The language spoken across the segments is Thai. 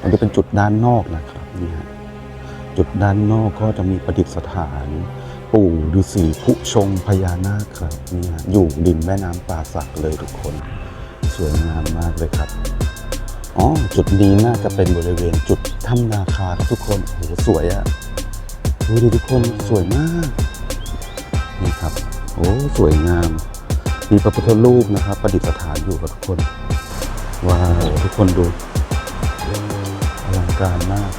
อันนี้เป็นจุดด้านนอกนะครับนี่ฮะจุดด้านนอกก็จะมีประดิษฐานปู่ฤาษีผู้ชงพญานาคครับนี่ฮะอยู่ริมแม่น้ำป่าสักเลยทุกคน สวยงามมากเลยครับอ๋อจุดนี้น่าจะเป็นบริเวณจุดถ้ำนาคาครับทุกคนโอ้โหสวยอะดูดิทุกคนสวยมากนี่ครับ โอ้สวยงาม มีพระพุทธรูปนะครับ ประดิษฐานอยู่ครับทุกคนว้าวทุกคนดู การมาก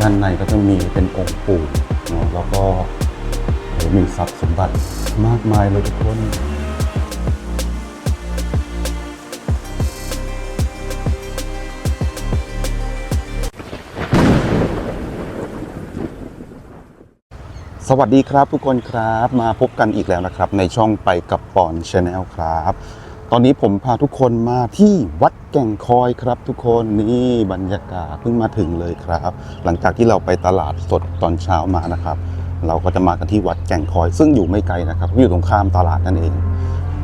ด้านในก็จะมีเป็นองค์ปู่เนาะแล้วก็มีทรัพย์สมบัติมากมายเลยทุกคนสวัสดีครับทุกคนครับมาพบกันอีกแล้วนะครับ ในช่องไปกับปอนชาแนลครับ ตอนนี้ผมพาทุกคนมาที่วัดแก่งคอยครับ ทุกคนนี่บรรยากาศเพิ่งมาถึงเลยครับ หลังจากที่เราไปตลาดสดตอนเช้ามานะครับ เราก็จะมากันที่วัดแก่งคอย ซึ่งอยู่ไม่ไกลนะครับอยู่ตรงข้ามตลาดนั่นเอง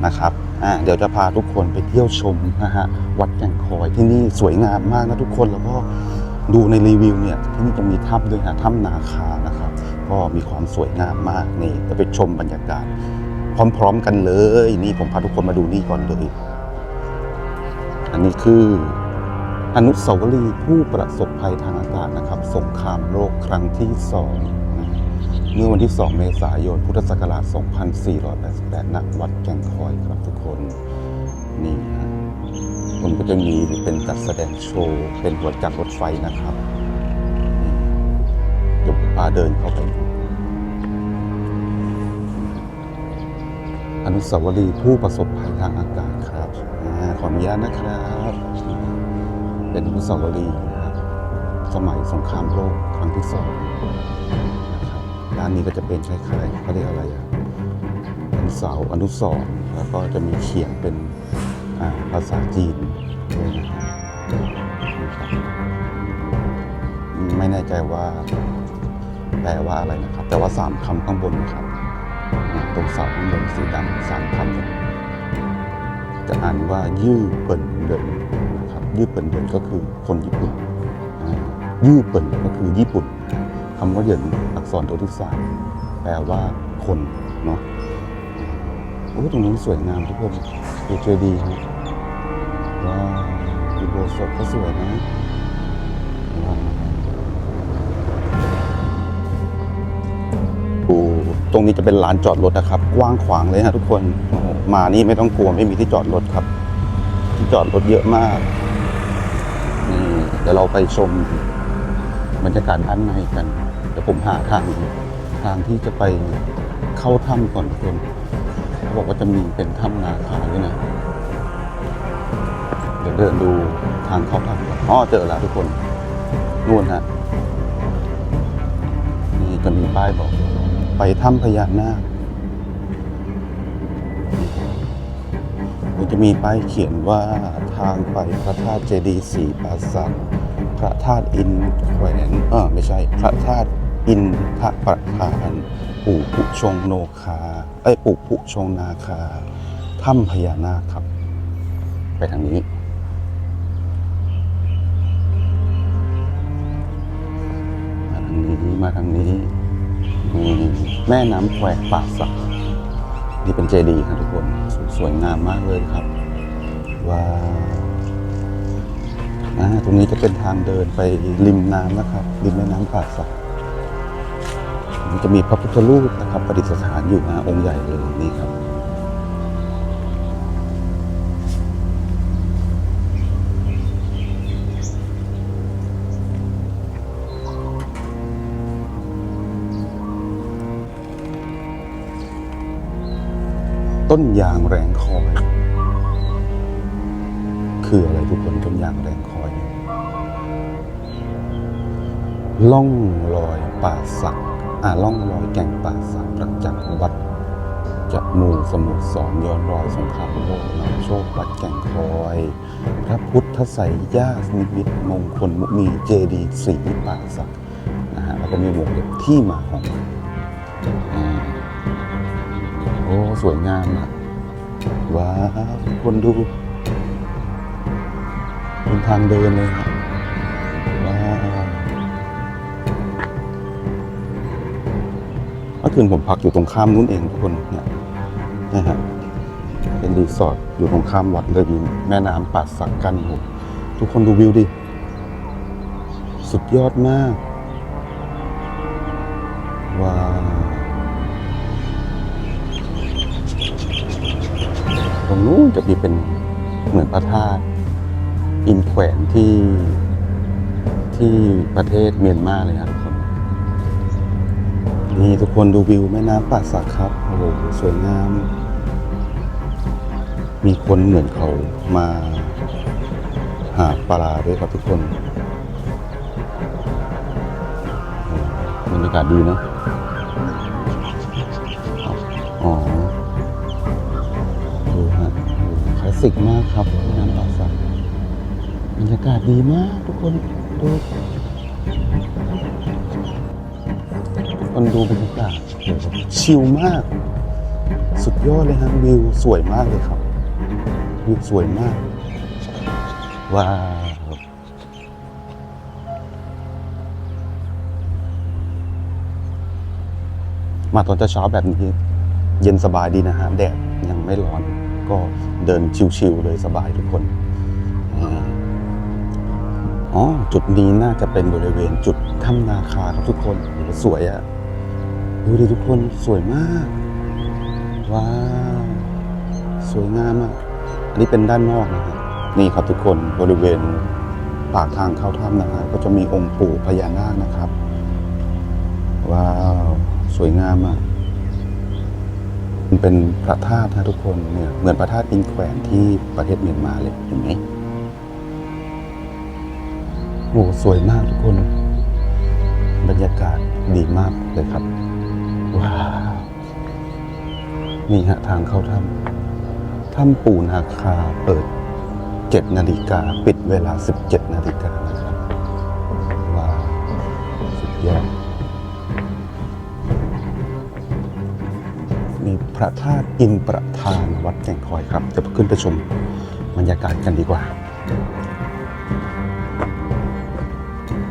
นะครับอ่าเดี๋ยวจะพาทุกคนไปเที่ยวชมนะฮะวัดแก่งคอยที่นี่สวยงามมากนะทุกคนแล้วก็ดูในรีวิวเนี่ยที่นี่จะมีถ้ำด้วยนะถ้ำนาคานะครับ ก็มีความสวยงามมากนี่จะไปชมบรรยากาศ พร้อม ๆ กันเลย นี่ผมพาทุกคนมาดูนี่ก่อนเลย อันนี้คืออนุสาวรีย์ผู้ประสบภัยทางอากาศนะครับ สงครามโลกครั้งที่สองนะเมื่อวันที่ 2 เมษายน พุทธศักราช 2488ณวัดแก่งคอยครับทุกคน นี่ฮะมันก็จะมีเป็นจัดแสดงโชว์ เป็นหัวจักรรถไฟนะครับนี่เดี๋ยวผมพาเดินเข้าไปดู อนุสาวรีย์ผู้ประสบภัยทางอากาศครับอขออนุญาตนะครับ เป็นอนุสาวรีย์นะครับ สมัยสงครามโลกครั้งที่สองนะครับด้านนี้ก็จะเป็นคล้ายๆเขาเรียกอะไรอะเป็นเสาอนุสรณ์แล้วก็จะมีเขียนเป็นาภาษาจีนด้วยนะครับไม่แน่ใจว่าแปลว่าอะไรนะครับ แต่ว่าสามคำข้างบนครับ ตรงเสาข้างบนสีดำสามคำเนี่ยจะอ่านว่ายื่อเปิ่นเดินนะครับยื่อเปิ่นเดินก็คือคนญี่ปุ่นยื่อเปิ่นก็คือญี่ปุ่นคำว่าเหยินอักษรตัวที่สามแปลว่าคนเนาะโอ้ตรงนี้สวยงามทุกคนดูเจดีย์ครับว้าวดูโบสถ์ก็สวยนะว้าว ตรงนี้จะเป็นลานจอดรถนะครับ กว้างขวางเลยฮะทุกคนมานี่ไม่ต้องกลัวไม่มีที่จอดรถครับ ที่จอดรถเยอะมากนี่เดี๋ยวเราไปชมบรรยากาศด้านในกันเดี๋ยวผมหาทางทางที่จะไปเข้าถ้ำก่อนคนเขาบอกว่าจะมีเป็นถ้ำนาคาด้วยนะเดี๋ยวเดินดูทางเข้าถ้ำก่อนอ๋อเจอแล้วทุกคนนู่นฮะนี่จะมีป้ายบอก ไปถ้ำพญานาคมันจะมีป้ายเขียนว่าทางไปพระธาตุเจดีย์สีปราสาทพระธาตุอินแขวนเออไม่ใช่ พระธาตุอินทะประธานปู่ผู้ชงโนคาเอ้ปู่ผู้ชงนาคาถ้ำพญานาคครับ ไปทางนี้มาทางนี้มาทางนี้ แม่น้ำแควป่าสักนี่เป็นเจดีย์ครับทุกคนสสวยงามมากเลยครับ ว้าวอ่าตรงนี้จะเป็นทางเดินไปริมน้ำนะครับ ริมแม่น้ำป่าสักมันจะมีพระพุทธรูปนะครับประดิษฐานอยู่นะองค์ใหญ่เลยนี่ครับ ต้นยางแรงคอย คืออะไรทุกคนต้นยางแรงคอยล่องลอยป่าสักอ่าล่องลอยแก่งป่าสักประจักษ์วัดจะมูสมุทรสอนย้อนรอยสงครามโลกนำโชควัดแก่งคอย พระพุทธไสยญาตินิมิตมงคลมุนีเจดีสีป่าสักนะฮะแล้วก็มีวงเล็บที่มาของมัน สวยงามนะว้าวคนดูเป็นทางเดินเลยว้าวเมื่อคืนผมพักอยู่ตรงข้ามนู้นเองทุกคนเนี่ยนะฮะเป็นรีสอร์ทอยู่ตรงข้ามวัดเลยมีแม่น้ำป่าสักกันทุกคนดูวิวดิ สุดยอดมาก จะมีเป็นเหมือนพระธาตุอินแขวนที่ที่ประเทศเมียนมาเลยครับทุกคนนี่ทุกคนดูวิวแม่น้ำป่าสักครับโอ้โหสวยงาม มีคนเหมือนเขามาหาปลาด้วยครับทุกคนบรรยากาศดีเนอะ สิกมากครับแม่น้ำป่าสักบรรยากาศดีมากทุกคนดูคนดูบรรยากาศชิลมาก สุดยอดเลยฮะวิวสวยมากเลยครับวิวสวยมาก ว้าวมาตอนเช้าแบบนี้ เย็นสบายดีนะฮะแดดยังไม่ร้อน ก็เดินชิวๆเลยสบายทุกคนอ๋อจุดนี้น่าจะเป็นบริเวณจุดถ้ำนาคาครับทุกคนสวยอะดูดิทุกคนสวยมาก ว้าว สวยงามอะอันนี้เป็นด้านนอกนะฮะนี่ครับทุกคนบริเวณปากทางเข้าถ้ำนะฮะก็จะมีองค์ปู่พญานาคนะครับ ว้าว สวยงามอะ มันเป็นพระธาตุนะทุกคนเนี่ยเหมือนพระธาตุอินแขวนที่ประเทศเมียนมาเลยเห็นไหมโอ้สวยมากทุกคน บรรยากาศดีมากเลยครับ ว้าว นี่ฮะทางเข้าถ้ำถ้ำปูนาคาเปิด 7 นาฬิกา ปิดเวลา 17 นาฬิกา พระธาตุอินประธานวัดแก่งคอยครับจะขึ้นไปชมบรรยากาศกันดีกว่า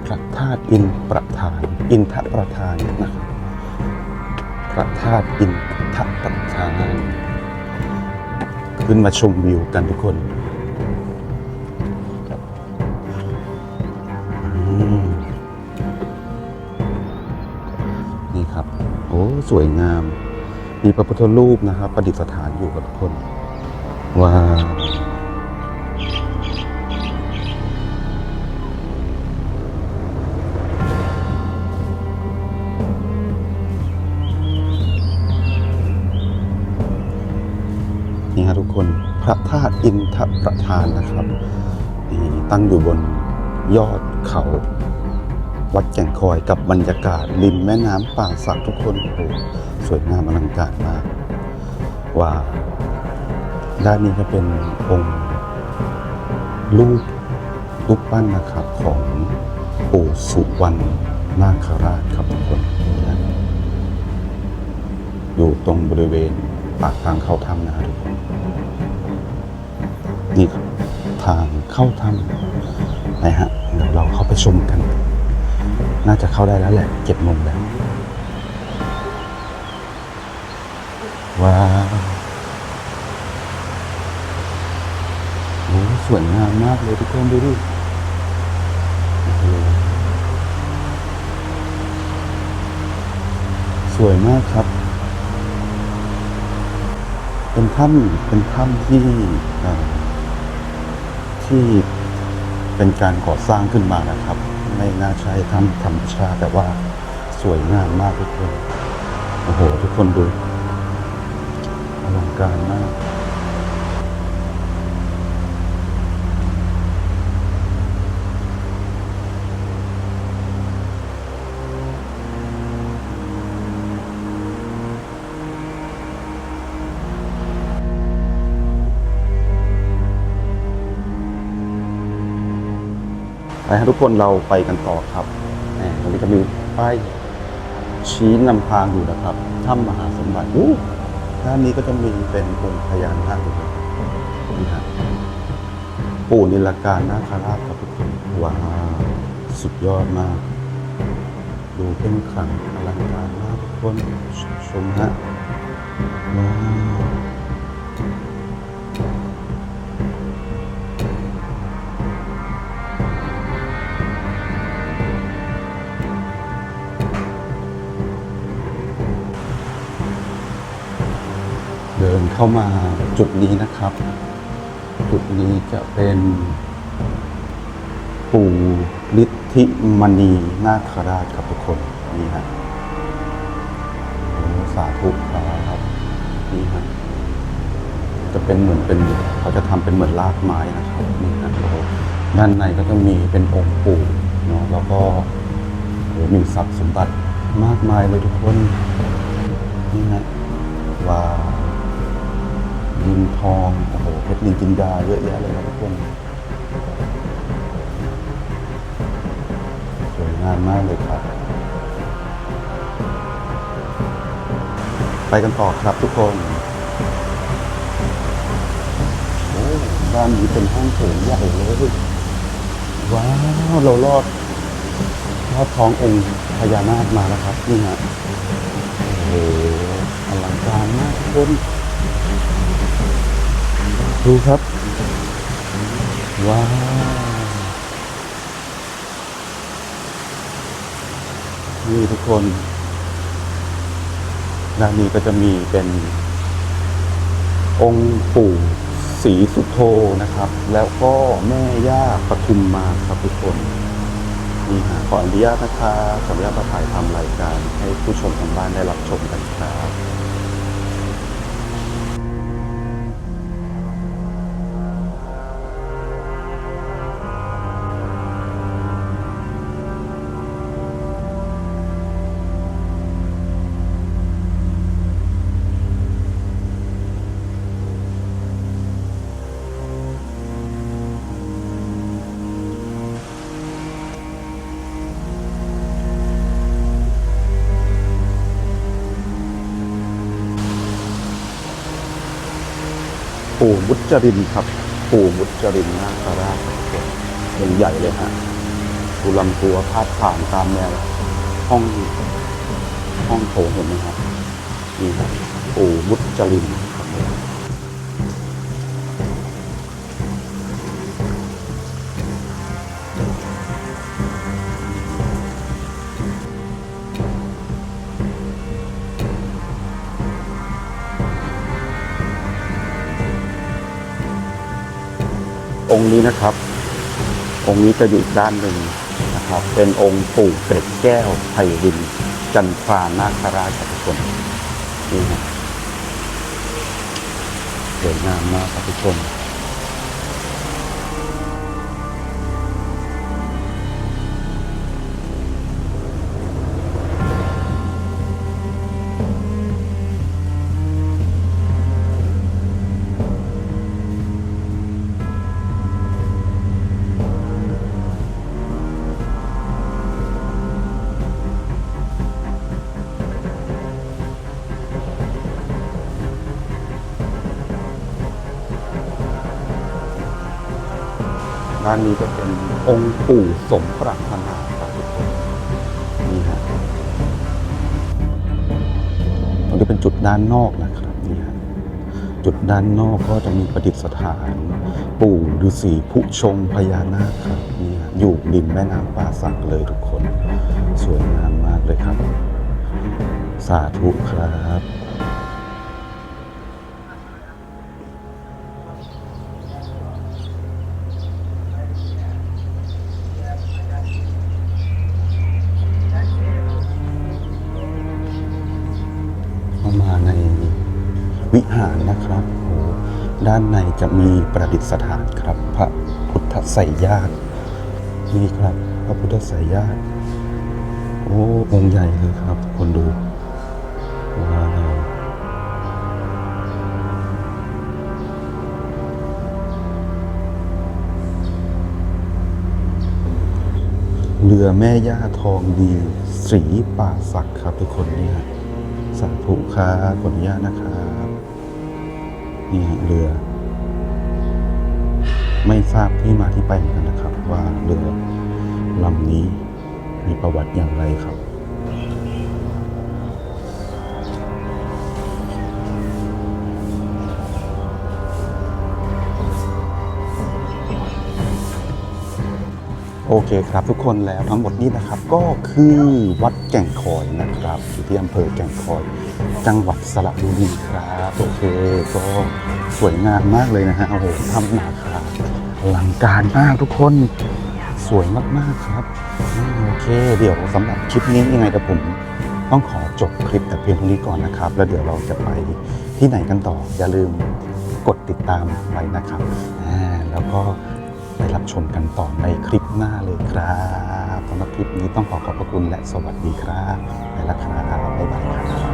พระธาตุอินประธาน อินทประธานนะครับพระธาตุอินทประธาน ขึ้นมาชมวิวกันทุกคนอืมนี่ครับ โอ้ สวยงาม มีพระพุทธรูปนะครับประดิษฐานอยู่กับทุกคนว้าวนี่ฮะทุกคนพระธาตุอินทประธานนะครับ ตั้งอยู่บนยอดเขา วัดแก่งคอยกับบรรยากาศริมแม่น้ำป่าสักทุกคนโอ้โหสวยงามอลังการมากว้าด้านนี้ก็เป็นองค์รูปรูปปั้นนะครับของปู่สุวรรณนาคราชครับทุกคนอยู่ตรงบริเวณปากทางเข้าถ้ำนะครับทุกคนนี่ครับทางเข้าถ้ำนะฮะเดี๋ยวเราเข้าไปชมกัน น่าจะเข้าได้แล้วแหละเจ็ดโมงแล้วว้าวโอ้สวยงามมากเลยทุกคนดูดิสวยมากครับ เป็นถ้ำเป็นถ้ำที่ที่เป็นการก่อสร้างขึ้นมานะครับ ไม่น่าใช่ถ้ำธรรมชาติแต่ว่าสวยงามมากทุกคน โอ้โห ทุกคนดูอลังการมาก ไปทุกคนเราไปกันต่อครับตรงนี้จะมีป้ายชี้นำทางอยู่นะครับถ้ำมหาสมบัติอู้ด้านนี้ก็จะมีเป็นองค์พญานาคนี่ฮะปู่นิลการนาคราชครับทุกคนว้าวสุดยอดมาก ดูเข้มขลังอลังการมากทุกคนคนชมฮะว้าว เข้ามาจุดนี้นะครับ จุดนี้จะเป็นปู่ฤทธิมณีนาคราชครับทุกคนนี่ฮะโอ้สาธุครับนี่ฮะจะเป็นเหมือนเป็นเขาจะทำเป็นเหมือนรากไม้นะครับนี่ฮะด้านในก็จะมีเป็นองค์ปู่เนาะแล้วก็มีทรัพย์สมบัติมากมายเลยทุกคนนี่ฮะว้าว ดินทองโอ้โหเพชรนินจินดาเยอะแยะเลยนะทุกคนสวยงามมากเลยครับ ไปกันต่อครับทุกคนโอ้บ้านนี้เป็นห้องโถงใหญ่เลยว้าวเราลอดลอดท้ององค์พญานาคมาแล้วครับนี่ฮะโอ้โหอลังการมากทุกคน ดูครับ ว้าวนี่ทุกคนด้านนี้ก็จะมีเป็น องค์ปู่ศรีสุโธนะครับ แล้วก็แม่ย่าปทุมมาครับทุกคนนี่ฮะขออนุญาตนะครับขออนุญาตมาถ่ายทำรายการให้ผู้ชมทางบ้านได้รับชมกันครับ ปู่มุจรินครับ ปู่มุจรินนาคราชเป็นใหญ่เลยฮะดูลำตัวพาดผ่านตามแนวห้องห้องโถงเห็นไหมครับนี่ครับปู่มุจริน องค์นี้นะครับ องค์นี้จะอยู่อีกด้านหนึ่งนะครับ เป็นองค์ปู่เกร็ดแก้วไผ่ดิน จันทรานาคราชครับทุกคนนี่นะสวยงามมากครับทุกคน ด้านนี้ก็เป็นองค์ปู่สมปรารถนาครับทุกคนนี่ฮะตรงนี้เป็นจุดด้านนอกนะครับนี่ฮะจุดด้านนอกก็จะมีประดิษฐาน ปู่ฤาษีผู้ชงพญานาคครับนี่ฮะอยู่ริมแม่น้ำป่าสักเลยทุกคน สวยงามมากเลยครับ สาธุครับ จะมีประดิษฐานครับ พระพุทธไสยญาตินี่ครับ พระพุทธไสยญาติโอ้องค์ใหญ่เลยครับ คนดูว้าวเรือแม่ย่าทองดีสีป่าศักครับทุกคนนี่ฮะสาธุครับขออนุญาตนะครับนี่ฮะเรือ ไม่ทราบที่มาที่ไปเหมือนกันนะครับ ว่าเรือลำนี้มีประวัติอย่างไรครับโอเคครับทุกคนแล้วทั้งหมดนี้นะครับก็คือวัดแก่งคอยนะครับอยู่ที่อำเภอแก่งคอย จังหวัดสระบุรีครับ โอเค ก็สวยงามมากเลยนะฮะโอ้โหทำหนาคา อลังการมากทุกคนสวยมาก ๆ ครับ โอเค เดี๋ยวสำหรับคลิปนี้ยังไงเดี๋ยวผม ต้องขอจบคลิปแต่เพียงเท่านี้ก่อนนะครับ แล้วเดี๋ยวเราจะไปที่ไหนกันต่อ อย่าลืมกดติดตามไว้นะครับ แล้วก็ไปรับชมกันต่อในคลิปหน้าเลยครับสำหรับคลิปนี้ต้องขอขอบพระคุณและสวัสดีครับ ไปแล้วครับบ๊ายบายครับ